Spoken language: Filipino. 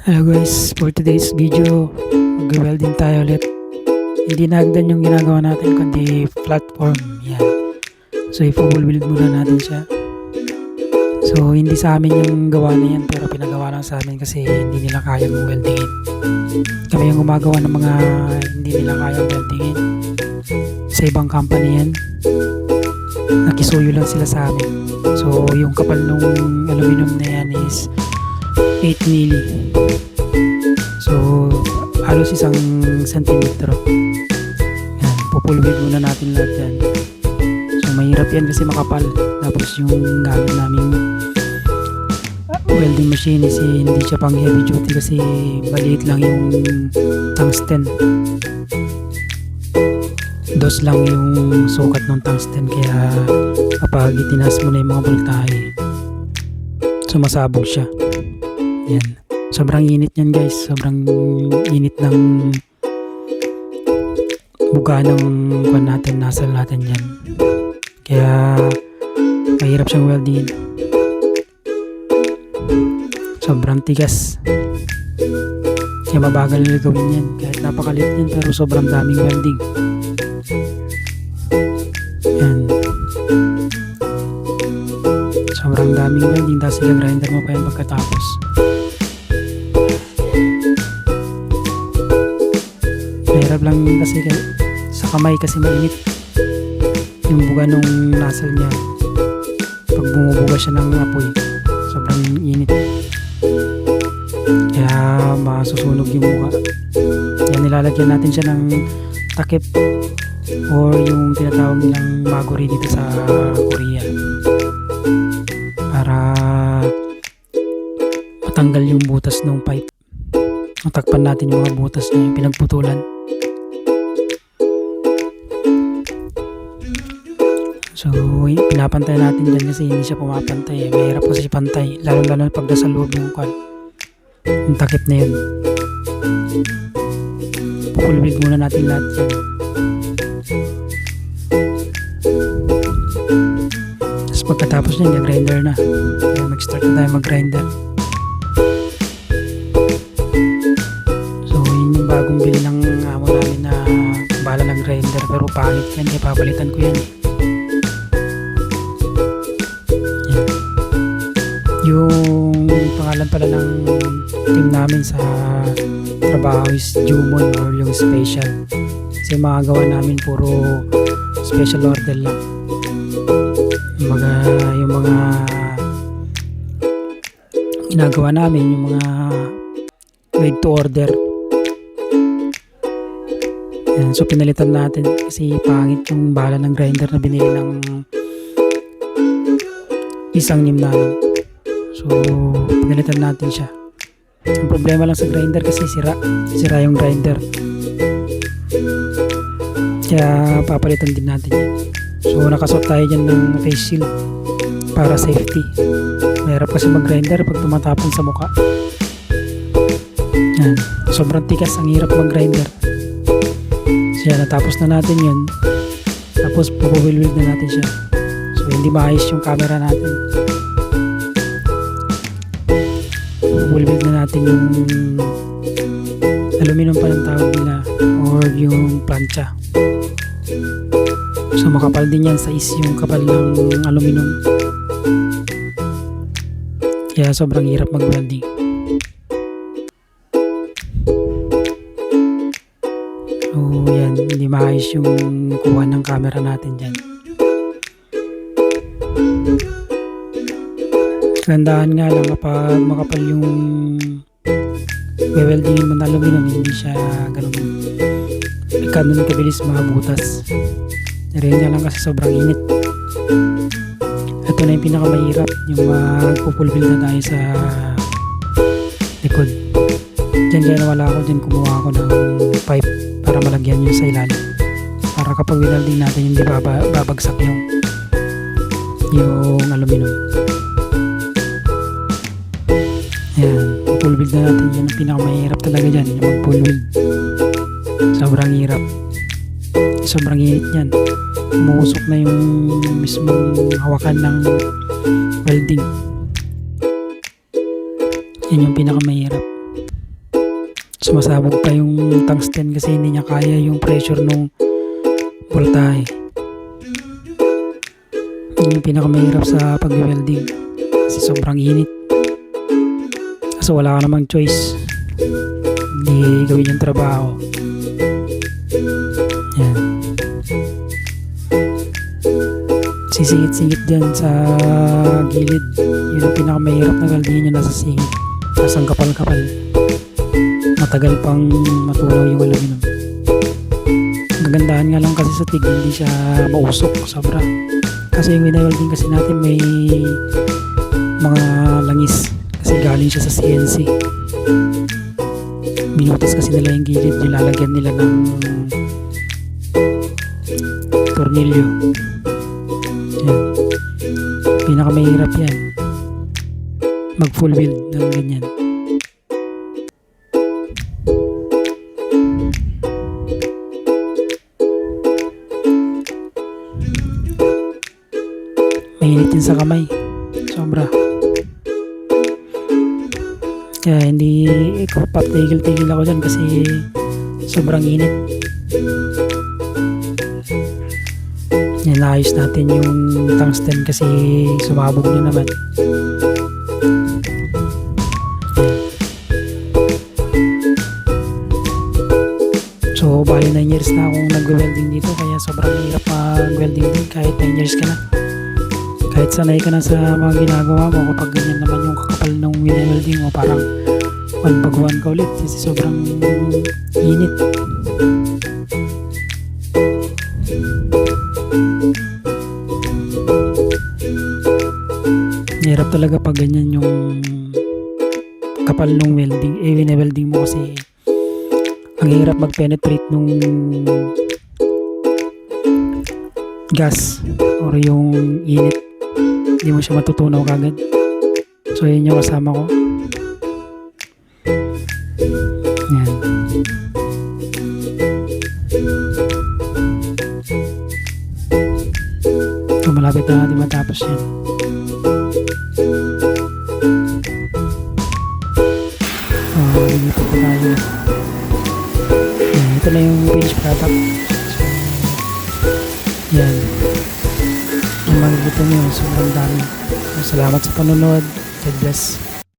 Hello guys, for today's video, mag-welding tayo ulit. Hindi nagdan yung ginagawa natin kundi platform. Yan. So i-full-weld muna natin siya. So hindi sa amin yung gawa na yan pero pinagawa lang sa amin kasi hindi nila kayang weldingin. Kami yung gumagawa ng mga hindi nila kayang weldingin. Sa ibang company yan. Nakisuyo lang sila sa amin. So yung kapal nung aluminum na yan is 8 milli. So, halos isang sentimetro. Yan, pupulwig muna natin lahat yan. So, mahirap yan kasi makapal. Tapos yung gamit namin welding machine is eh, hindi siya pang heavy duty kasi maliit lang yung tungsten. Dos lang yung sukat ng tungsten kaya kapag itinaas mo na yung mga voltahe sumasabog siya. Yan. Sobrang init yan guys. Sobrang init ng buga ng kwan natin, nasal natin yan. Kaya mahirap siyang welding. Sobrang tigas. Kaya mabagal nila gawin yan. Kahit napakalit yan pero sobrang daming welding. Daming welding tapos i-grinder mo pa yan pagkatapos. Mahirap lang kasi kay- sa kamay kasi mainit. Yung buga nung nasal niya. Pag bumubuga siya ng apoy, sobrang init. Kaya masusunog yung mukha. Kaya nilalagyan natin siya ng takip or yung tinatawag nilang maguri dito sa Korea. Para matanggal yung butas ng pipe. Matakpan natin yung mga butas niya, yung pinagputulan. So, pinapantay natin dyan kasi hindi siya pumapantay. Eh. Mahirap kasi pantay. Lalo-lalo pag nasa loob yung kwan. Yung takip na yun. Pupulwig muna natin lahat yan. Pagkatapos niya, grinder na. Kaya mag-start na tayo mag-grinder. So, yun yung bagong bili ng amo namin na bala ng grinder. Pero pangit yan, kaya papalitan ko yan eh. Yung pangalan pala ng team namin sa trabaho is Jumon or yung special. Kasi mga gawa namin puro special order lang. Mga, yung mga ginagawa namin, yung mga made to order. Yan, so pinalitan natin kasi pangit yung bala ng grinder na binili ng isang nim namin. So pinalitan natin siya. Ang problema lang sa grinder kasi sira. Sira yung grinder. Kaya papalitan din natin yan. So nakasuot tayo dyan ng face shield para safety. Mahirap kasi mag-grinder pag tumatapon sa mukha. Yan. Sobrang tikas, ang hirap mag-grinder. So yan, natapos na natin yun. Tapos pupuwilwil na natin siya. So hindi maayos yung camera natin. Pupuwilwil na natin yung aluminum pa ng tawag nila or yung plancha. So makapal din yan sa is yung kapal ng aluminum. Kaya sobrang hirap mag-welding. So yan, hindi maayos yung kuha ng camera natin dyan. Tandaan nga lang kapag makapal yung weldingin mo na aluminum, hindi siya ganun ganun kabilis mabutas. Rin nga lang kasi sobrang init. Ito na yung pinakamahirap, yung magpupulbil na tayo sa likod. Diyan kaya nawala ako, dyan kumuha ako ng pipe para malagyan yun sa ilalim. Para kapag winalding natin, hindi baba, babagsak yung yung aluminum. Ayan, pupulbil na natin. Yan ang pinakamahirap talaga dyan, yung magpulbil. Sobrang hirap. Sobrang init yan. Umuusok na yung mismong hawakan ng welding. Yan yung pinakamahirap. sumasabog pa yung tungsten kasi hindi niya kaya yung pressure nung voltahe. Yun yung pinakamahirap sa pag-welding kasi sobrang init. Kasi wala ka namang choice. Hindi gawin yung trabaho. Sisingit-singit dyan sa gilid. Yun ang pinakamahirap na welding yun nasa singit. Tapos ang kapal-kapal. Matagal pang matunaw yung aluminum. Ang Kagandahan nga lang kasi sa tig hindi siya mausok sobra. Kasi yung winawelding kasi natin may mga langis. Kasi galing siya sa CNC. Binutas kasi nila yung gilid. Nilalagyan nila ng tornilyo. Pinakamahirap yan. Mag full weld ng ganyan. Mainit yun sa kamay. Sobra. Kaya hindi ko patigil-tigil ako dyan kasi sobrang init. Yan, naayos natin yung tungsten kasi sumabog na naman. So, bali 9 years na akong nag-welding dito kaya sobrang hirap mag-welding din kahit 9 years ka na. Kahit sanay ka na sa mga ginagawa mo kapag ganyan naman yung kakapal ng wine-welding mo parang one pag one ka ulit kasi sobrang init. Talaga pag ganyan yung kapal ng welding, eh wine-welding mo kasi ang hirap mag-penetrate nung gas or yung init. Hindi mo siya matutunaw kagad. So, yun yung kasama ko. Yan. So, malapit na natin matapos yan. Uh, po tayo. Yan, ito na yung finished product. So, yan. Ang makikita nyo, sobrang dami. Salamat sa panonood. God bless.